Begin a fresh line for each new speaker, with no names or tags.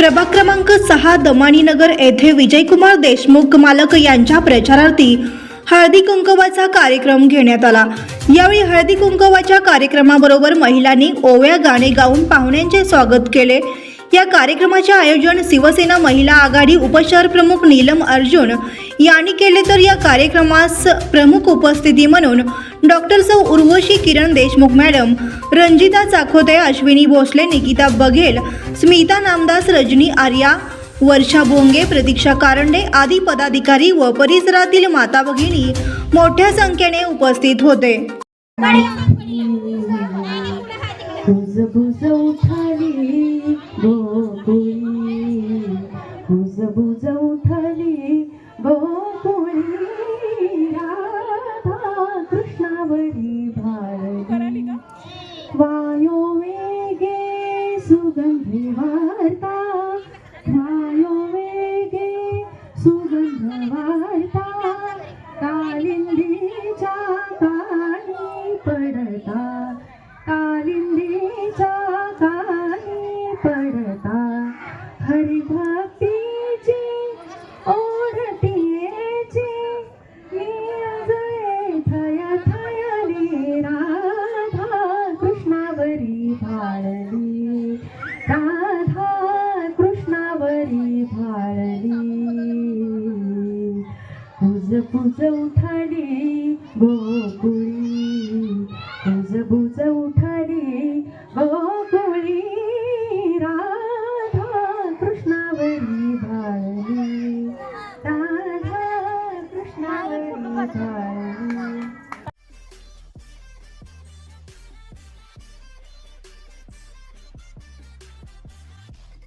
प्रभाग क्रमांक सहा दमाणीनगर येथे विजयकुमार देशमुख मालक यांच्या प्रचारार्थी हळदी कुंकवाचा कार्यक्रम घेण्यात आला. यावेळी हळदी कुंकवाच्या कार्यक्रमाबरोबर महिलांनी ओव्या गाणे गाऊन पाहुण्यांचे स्वागत केले. या कार्यक्रमाचे आयोजन शिवसेना महिला आघाडी उपशहर प्रमुख नीलम अर्जुन यांनी केले. तर या कार्यक्रमास प्रमुख उपस्थिती म्हणून डॉक्टर सौ उर्वशी किरण देशमुख मॅडम रंजिता चाखोते अश्विनी भोसले निकिता बघेल स्मिता नामदास रजनी आर्या वर्षा भोंगे प्रतीक्षा कारंडे आदी पदाधिकारी व परिसरातील माता भगिनी मोठ्या संख्येने उपस्थित होते.
बुज बुज उठाली बुज उठली. गोकुळी राधा कृष्णावरी भारती. वायो वेगे सुगंधी वार्ता. वायो वेगे सुगंध वार्ता. कालिंदीच्या कानी पडता. कालिंदीच्या कानी पडता. हरिभा 这步走太离我不